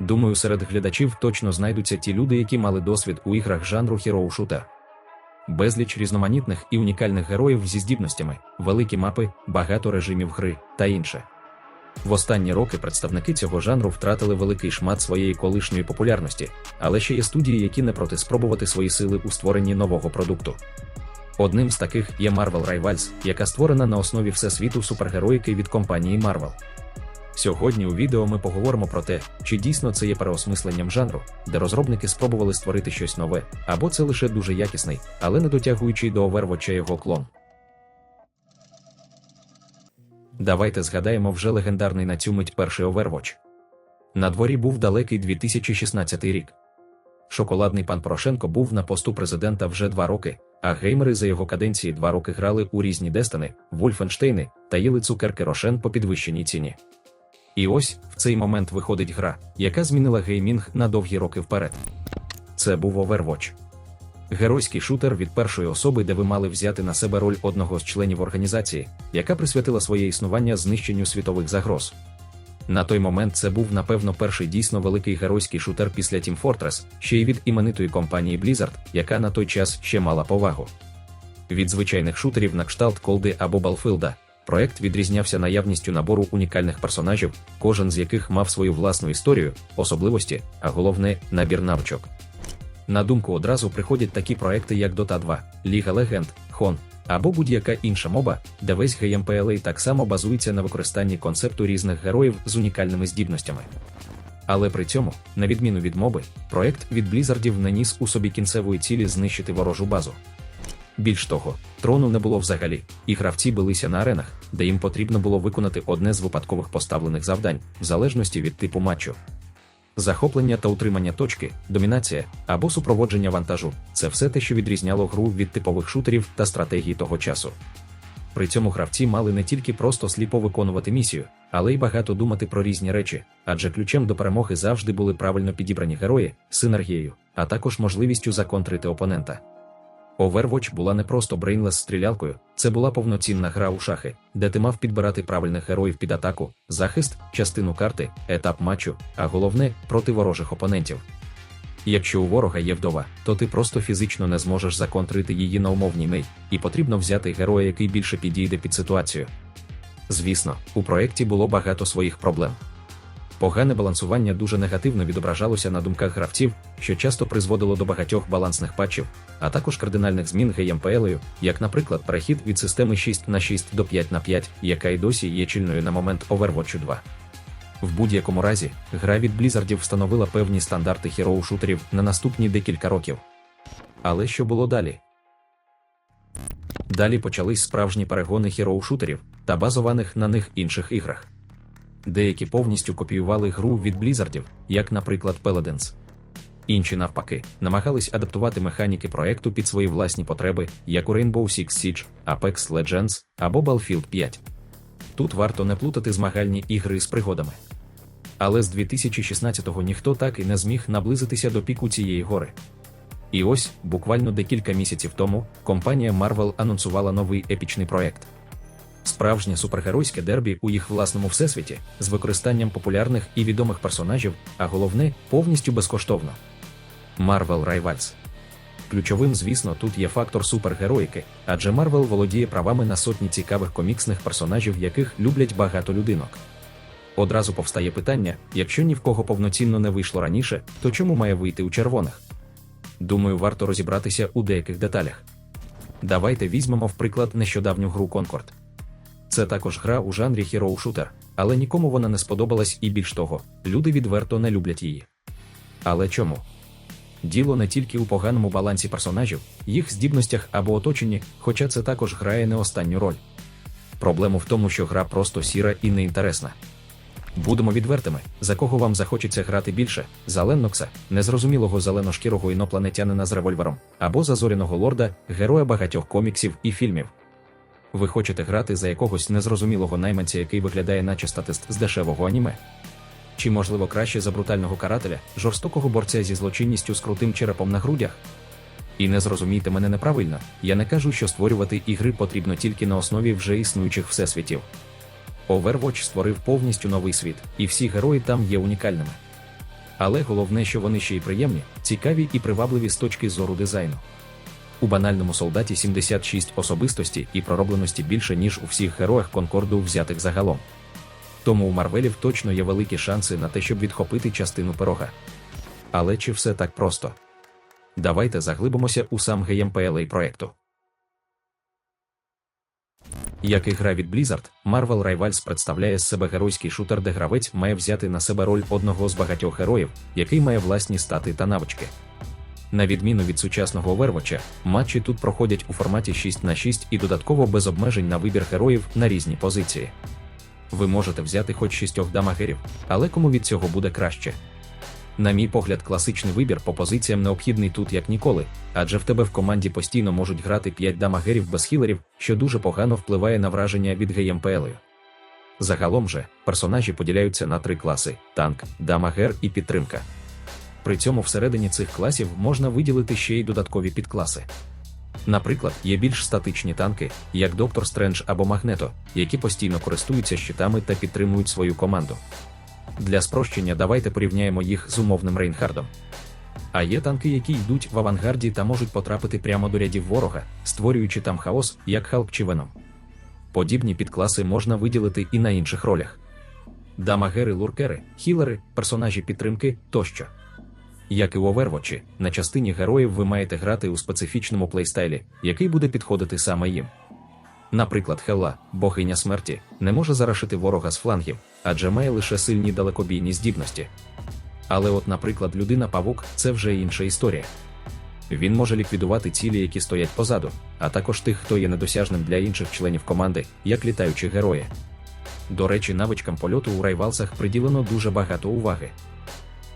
Думаю, серед глядачів точно знайдуться ті люди, які мали досвід у іграх жанру Shooter. Безліч різноманітних і унікальних героїв зі здібностями, великі мапи, багато режимів гри та інше. В останні роки представники цього жанру втратили великий шмат своєї колишньої популярності, але ще є студії, які не проти спробувати свої сили у створенні нового продукту. Одним з таких є Marvel Rivals, яка створена на основі всесвіту супергероїки від компанії Marvel. Сьогодні у відео ми поговоримо про те, чи дійсно це є переосмисленням жанру, де розробники спробували створити щось нове, або це лише дуже якісний, але не дотягуючий до Overwatch його клон. Давайте згадаємо вже легендарний на цю мить перший Overwatch. На дворі був далекий 2016 рік. Шоколадний пан Порошенко був на посту президента вже два роки, а геймери за його каденції два роки грали у різні Дестини, Вульфенштейни та їли цукерки Рошен по підвищеній ціні. І ось в цей момент виходить гра, яка змінила геймінг на довгі роки вперед. Це був Overwatch. Геройський шутер від першої особи, де ви мали взяти на себе роль одного з членів організації, яка присвятила своє існування знищенню світових загроз. На той момент це був, напевно, перший дійсно великий геройський шутер після Team Fortress, ще й від іменитої компанії Blizzard, яка на той час ще мала повагу. Від звичайних шутерів на кшталт Колди або Балфилда, проект відрізнявся наявністю набору унікальних персонажів, кожен з яких мав свою власну історію, особливості, а головне набір навичок. На думку одразу приходять такі проекти, як Dota 2, Ліга Легенд, Хон або будь-яка інша моба, де весь GMPLA так само базується на використанні концепту різних героїв з унікальними здібностями. Але при цьому, на відміну від моби, проект від Блізардів не ніс у собі кінцевої цілі знищити ворожу базу. Більш того, трону не було взагалі, і гравці билися на аренах, де їм потрібно було виконати одне з випадкових поставлених завдань, в залежності від типу матчу. Захоплення та утримання точки, домінація або супроводження вантажу це все те, що відрізняло гру від типових шутерів та стратегій того часу. При цьому гравці мали не тільки просто сліпо виконувати місію, але й багато думати про різні речі, адже ключем до перемоги завжди були правильно підібрані герої, синергією, а також можливістю законтрити опонента. Overwatch була не просто брейнлес стрілялкою, це була повноцінна гра у шахи, де ти мав підбирати правильних героїв під атаку, захист, частину карти, етап матчу, а головне проти ворожих опонентів. Якщо у ворога є вдова, то ти просто фізично не зможеш законтрити її на умовній мей, і потрібно взяти героя, який більше підійде під ситуацію. Звісно, у проєкті було багато своїх проблем. Погане балансування дуже негативно відображалося на думках гравців, що часто призводило до багатьох балансних патчів, а також кардинальних змін геймплею, як, наприклад, перехід від системи 6 на 6 до 5 на 5, яка й досі є чільною на момент Overwatch 2. В будь-якому разі, гра від Blizzardів встановила певні стандарти хіроу-шутерів на наступні декілька років. Але що було далі? Далі почались справжні перегони хіроу-шутерів та базованих на них інших іграх. Деякі повністю копіювали гру від Blizzardів, як, наприклад, Paladins. Інші, навпаки, намагались адаптувати механіки проекту під свої власні потреби, як у Rainbow Six Siege, Apex Legends або Battlefield 5. Тут варто не плутати змагальні ігри з пригодами. Але з 2016-го ніхто так і не зміг наблизитися до піку цієї гори. І ось, буквально декілька місяців тому, компанія Marvel анонсувала новий епічний проект. Справжнє супергеройське дербі у їх власному всесвіті з використанням популярних і відомих персонажів, а головне повністю безкоштовно. Marvel Rivals. Ключовим, звісно, тут є фактор супергероїки, адже Marvel володіє правами на сотні цікавих коміксних персонажів, яких люблять багато людинок. Одразу повстає питання: якщо ні в кого повноцінно не вийшло раніше, то чому має вийти у червоних? Думаю, варто розібратися у деяких деталях. Давайте візьмемо в приклад нещодавню гру Concord. Це також гра у жанрі Hero Shooter, але нікому вона не сподобалась і більш того, люди відверто не люблять її. Але чому? Діло не тільки у поганому балансі персонажів, їх здібностях або оточенні, хоча це також грає не останню роль. Проблема в тому, що гра просто сіра і неінтересна. Будемо відвертими, за кого вам захочеться грати більше: за Леннокса, незрозумілого зеленошкірого інопланетянина з револьвером, або за зоряного лорда, героя багатьох коміксів і фільмів. Ви хочете грати за якогось незрозумілого найманця, який виглядає наче статист з дешевого аніме? Чи можливо краще за брутального карателя, жорстокого борця зі злочинністю з крутим черепом на грудях? І не зрозумійте мене неправильно, я не кажу, що створювати ігри потрібно тільки на основі вже існуючих всесвітів. Overwatch створив повністю новий світ, і всі герої там є унікальними. Але головне, що вони ще й приємні, цікаві і привабливі з точки зору дизайну. У банальному солдаті 76 особистості і проробленості більше, ніж у всіх героях Конкорду взятих загалом. Тому у Марвелів точно є великі шанси на те, щоб відхопити частину пирога. Але чи все так просто? Давайте заглибимося у сам геймплей проекту. Як і гра від Blizzard, Marvel Rivals представляє з себе геройський шутер, де гравець має взяти на себе роль одного з багатьох героїв, який має власні стати та навички. На відміну від сучасного Overwatch, матчі тут проходять у форматі 6 на 6 і додатково без обмежень на вибір героїв на різні позиції. Ви можете взяти хоч шістьох дамагерів, але кому від цього буде краще. На мій погляд, класичний вибір по позиціям необхідний тут як ніколи, адже в тебе в команді постійно можуть грати 5 дамагерів без хілерів, що дуже погано впливає на враження від геймплею. Загалом же, персонажі поділяються на три класи: танк, дамагер і підтримка. При цьому всередині цих класів можна виділити ще й додаткові підкласи. Наприклад, є більш статичні танки, як Доктор Стрендж або Магнето, які постійно користуються щитами та підтримують свою команду. Для спрощення давайте порівняємо їх з умовним Рейнхардом. А є танки, які йдуть в авангарді та можуть потрапити прямо до рядів ворога, створюючи там хаос, як Халк чи Веном. Подібні підкласи можна виділити і на інших ролях: дамагери, луркери, хілери, персонажі підтримки тощо. Як і у Overwatch, на частині героїв ви маєте грати у специфічному плейстайлі, який буде підходити саме їм. Наприклад, Хелла, богиня смерті, не може зарашити ворога з флангів, адже має лише сильні далекобійні здібності. Але, от, наприклад, людина-павук це вже інша історія. Він може ліквідувати цілі, які стоять позаду, а також тих, хто є недосяжним для інших членів команди, як літаючі герої. До речі, навичкам польоту у райвалсах приділено дуже багато уваги.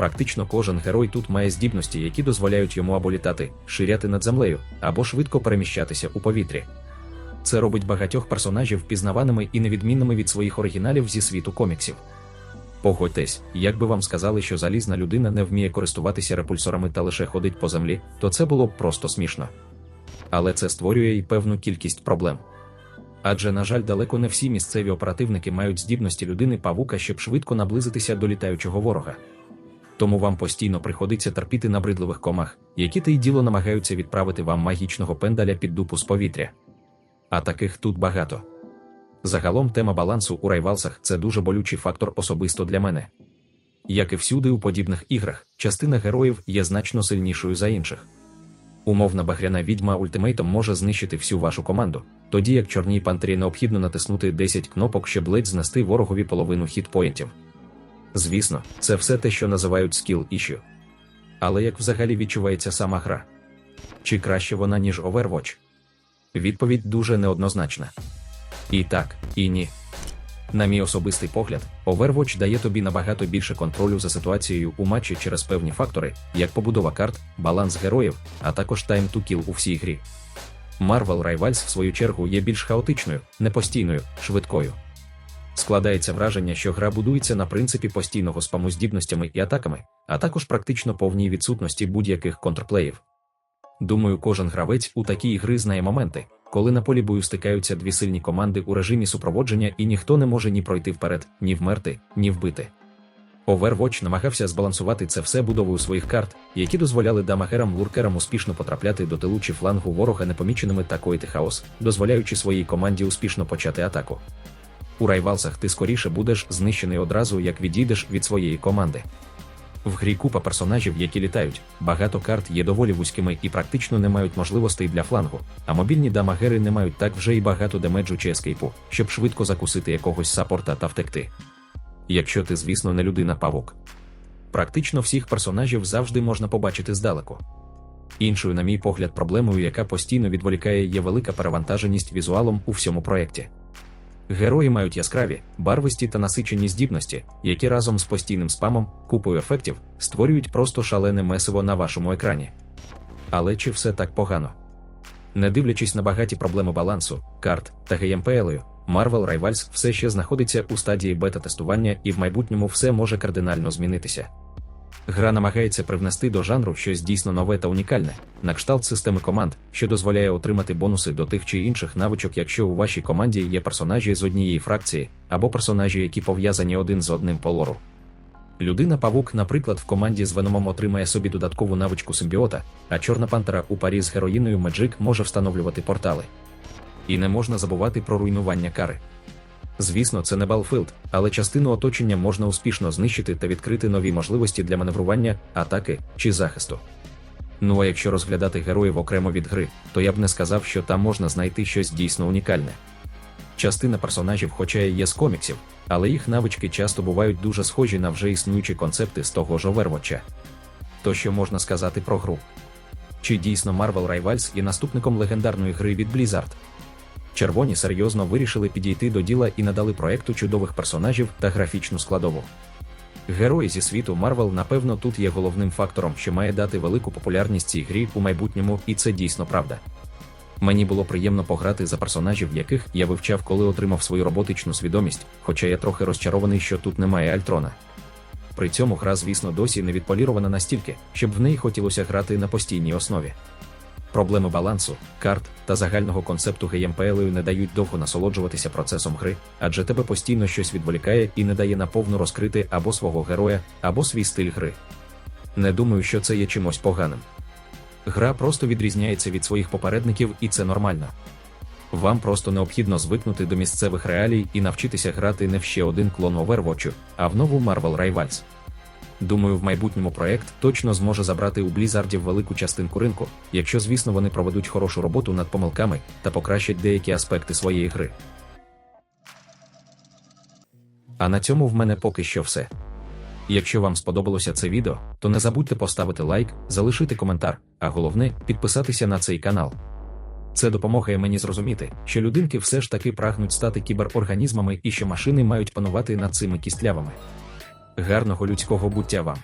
Практично кожен герой тут має здібності, які дозволяють йому або літати, ширяти над землею, або швидко переміщатися у повітрі. Це робить багатьох персонажів впізнаваними і невідмінними від своїх оригіналів зі світу коміксів. Погодьтесь, якби вам сказали, що залізна людина не вміє користуватися репульсорами та лише ходить по землі, то це було б просто смішно. Але це створює і певну кількість проблем. Адже, на жаль, далеко не всі місцеві оперативники мають здібності людини павука, щоб швидко наблизитися до літаючого ворога. Тому вам постійно приходиться терпіти набридливих комах, які те й діло намагаються відправити вам магічного пендаля під дупу з повітря. А таких тут багато. Загалом тема балансу у райвалсах це дуже болючий фактор особисто для мене. Як і всюди у подібних іграх, частина героїв є значно сильнішою за інших. Умовна багряна відьма ультимейтом може знищити всю вашу команду, тоді як чорній пантері необхідно натиснути 10 кнопок, щоб ледь знести ворогові половину хітпоінтів. Звісно, це все те, що називають скіл іщу. Але як взагалі відчувається сама гра? Чи краще вона, ніж Overwatch? Відповідь дуже неоднозначна. І так, і ні. На мій особистий погляд, Overwatch дає тобі набагато більше контролю за ситуацією у матчі через певні фактори, як побудова карт, баланс героїв, а також time to kill у всій грі. Marvel Rivals, в свою чергу, є більш хаотичною, непостійною, швидкою. Складається враження, що гра будується на принципі постійного спаму здібностями і атаками, а також практично повній відсутності будь-яких контрплеїв. Думаю, кожен гравець у такій гри знає моменти, коли на полі бою стикаються дві сильні команди у режимі супроводження і ніхто не може ні пройти вперед, ні вмерти, ні вбити. Overwatch намагався збалансувати це все будовою своїх карт, які дозволяли дамагерам-луркерам успішно потрапляти до тилу чи флангу ворога непоміченими та коїти хаос, дозволяючи своїй команді успішно почати атаку. У райвалсах ти скоріше будеш знищений одразу, як відійдеш від своєї команди. В грі купа персонажів, які літають, багато карт є доволі вузькими і практично не мають можливостей для флангу, а мобільні дамагери не мають так вже і багато демеджу чи ескейпу, щоб швидко закусити якогось саппорта та втекти. Якщо ти, звісно, не людина павук. Практично всіх персонажів завжди можна побачити здалеку. Іншою, на мій погляд, проблемою, яка постійно відволікає, є велика перевантаженість візуалом у всьому проєкті. Герої мають яскраві, барвисті та насичені здібності, які разом з постійним спамом, купою ефектів, створюють просто шалене месиво на вашому екрані. Але чи все так погано? Не дивлячись на багаті проблеми балансу, карт та геймплею, Marvel Rivals все ще знаходиться у стадії бета-тестування і в майбутньому все може кардинально змінитися. Гра намагається привнести до жанру щось дійсно нове та унікальне, на кшталт системи команд, що дозволяє отримати бонуси до тих чи інших навичок, якщо у вашій команді є персонажі з однієї фракції, або персонажі, які пов'язані один з одним по лору. Людина Павук, наприклад, в команді з Веномом отримає собі додаткову навичку симбіота, а Чорна Пантера у парі з героїною Меджик може встановлювати портали. І не можна забувати про руйнування кари. Звісно, це не Балфилд, але частину оточення можна успішно знищити та відкрити нові можливості для маневрування, атаки чи захисту. Ну а якщо розглядати героїв окремо від гри, то я б не сказав, що там можна знайти щось дійсно унікальне. Частина персонажів, хоча і є з коміксів, але їх навички часто бувають дуже схожі на вже існуючі концепти з того ж Overwatch. То що можна сказати про гру? Чи дійсно Marvel Rivals є наступником легендарної гри від Blizzard? Червоні серйозно вирішили підійти до діла і надали проекту чудових персонажів та графічну складову. Герої зі світу Марвел, напевно, тут є головним фактором, що має дати велику популярність цій грі у майбутньому, і це дійсно правда. Мені було приємно пограти за персонажів, яких я вивчав, коли отримав свою роботичну свідомість, хоча я трохи розчарований, що тут немає Альтрона. При цьому гра, звісно, досі не відполірована настільки, щоб в неї хотілося грати на постійній основі. Проблеми балансу, карт та загального концепту геймплею не дають довго насолоджуватися процесом гри, адже тебе постійно щось відволікає і не дає наповну розкрити або свого героя, або свій стиль гри. Не думаю, що це є чимось поганим. Гра просто відрізняється від своїх попередників, і це нормально. Вам просто необхідно звикнути до місцевих реалій і навчитися грати не в ще один клон Overwatch, а в нову Marvel Rivals. Думаю, в майбутньому проект точно зможе забрати у Блізардів велику частинку ринку, якщо, звісно, вони проведуть хорошу роботу над помилками та покращать деякі аспекти своєї гри. А на цьому в мене поки що все. Якщо вам сподобалося це відео, то не забудьте поставити лайк, залишити коментар, а головне підписатися на цей канал. Це допомагає мені зрозуміти, що людинки все ж таки прагнуть стати кіберорганізмами і що машини мають панувати над цими кістлявами. Гарного людського буття вам!